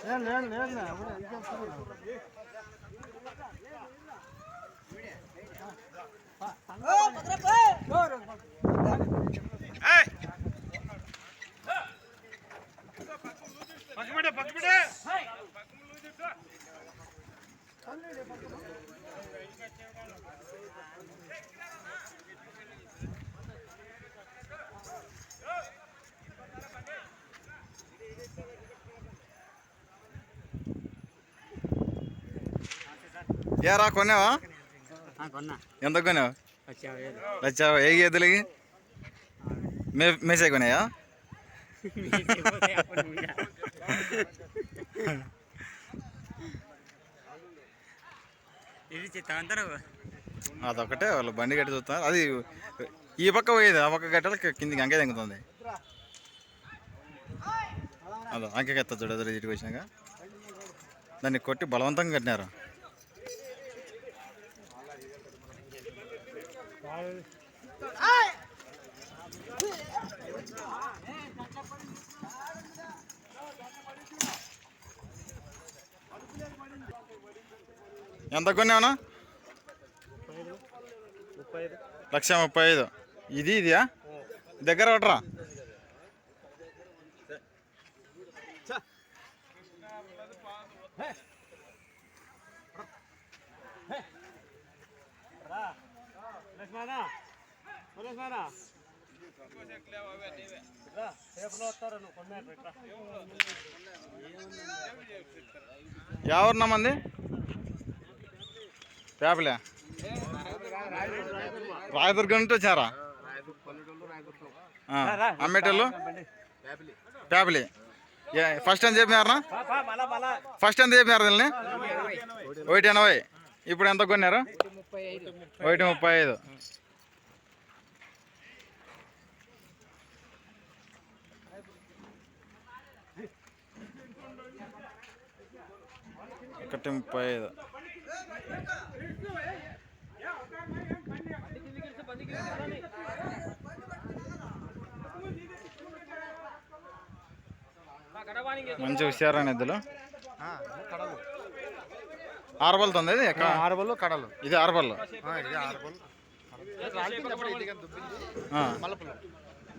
పక్కన ఏరా కొన్నావా? కొన్నా. ఎంత కొన్నావు? వచ్చా లచ్చా ఏ ఎద్దులకి మే మేసే కొన్నాయా? అదొకటే వాళ్ళు బండి కట్టి చూస్తారు అది ఈ పక్క పోయేది ఆ పక్క కట్టాలి కిందికి అంకే తెంగుతుంది. అదో అంకెకి ఎత్తా చూడు ఎదురు ఇటుకు వచ్చినాక. దాన్ని కొట్టి బలవంతంగా కట్టినారు. ఎంత కొన్నావునా లక్ష ముప్పై ఐదు. ఇది ఇదియా? దగ్గర ఒకట్రా లక్ష్మణ లక్ష్మణ రేపులో వస్తారు నువ్వు? కొన్నాడు ఇట్లా ఎవరున్నా మంది పేపలే. రాయదుర్గం నుండి వచ్చారా? అమ్మేటోళ్ళు పేపలి. ఏ- ఫస్ట్ అని చెప్పినారా ఫస్ట్ ఎంత చెప్పినారు దీన్ని? ఒకటి ఎనభై. ఇప్పుడు ఎంత కొన్నారు? ఒకటి ముప్పై ఐదు. ఒకటి ముప్పై ఐదు. మంచి హుషారైన ఎద్దులు ఆరబల్ ఎక్కడ? ఆరుబళ్ళు కడలు. ఇది ఆరబల్.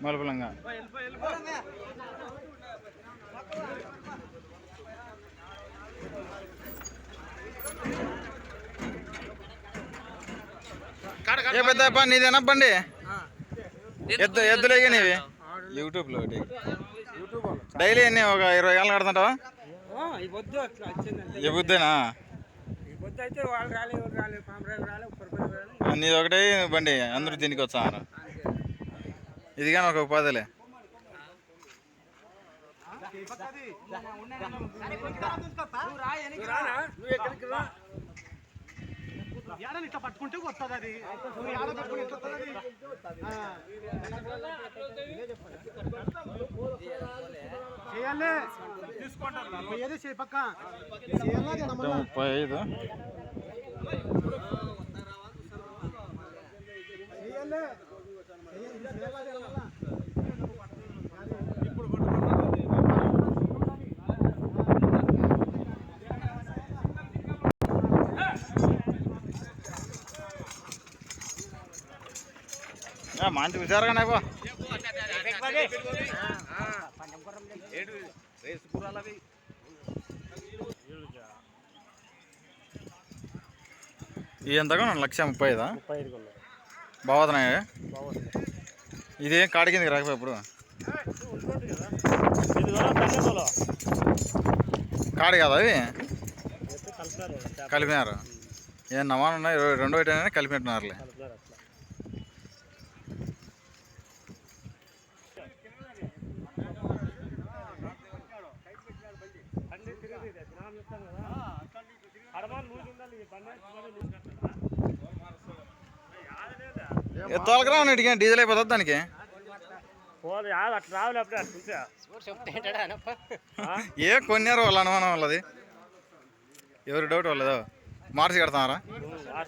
మలుపులంగా ఏ పెద్ద నీదేనా బండి ఎద్దు ఎద్దులేగా నీవి యూట్యూబ్లో ఒకటి. డైలీ ఎన్ని ఒక ఇరవై ఏళ్ళు కడుతుంటావా? ఈ పొద్దు వాళ్ళు రాలే ఎవరు రాలే రాలే పొరపాటు రాలే. నీది ఒకటే బండి అందరూ దీనికి వచ్చారు ఇది కానీ ఒక ఉపాధిలే. ఏడని ఇట్లా పట్టుకుంటే వస్తుంది అది నువ్వు ఏడ పట్టుకుంటే ఎట్లా వస్తది అది? చేయాలి. ముప్పై ఐదు. మంచి హుషారుగానే పో ఇది ఎంతగా లక్ష ముప్పై ఐదా ముప్పై ఐదు బాగుతున్నాయి ఇదేం కాడి కిందకి రాకపోయి ఇప్పుడు? కూడా కాదా అవి? కలిపినారు. ఏం నమాన్ ఉన్నాయి? ఇరవై రెండో కలిపినట్టున్నారులే. తోలకరా ఉన్నట్టుగా డీజిల్ అయిపోతుంది దానికి. పోదు యాద అట్లా రావులే అప్పుడే అట్లా చూసా. ఏ కొన్నారు వాళ్ళ అనుమానం వాళ్ళది ఎవరి డౌట్ వాళ్ళదో మార్చి కడతారా ఆశ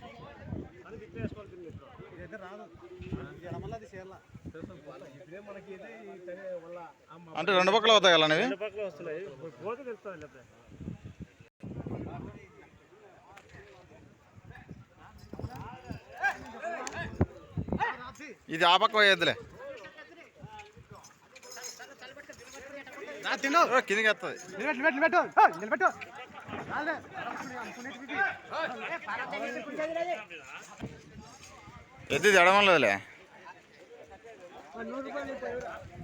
అంటే రెండు పక్కల అవుతాయి కదా అనేవి? రెండు పక్కల వస్తున్నాయి. పోతే తెలుస్తుంది లేకపోతే ఇది ఆ పక్క ఓ, కిందికి వస్తుంది నిలబెట్టు ఎద్దు ఎడమలేదులే Menurut 点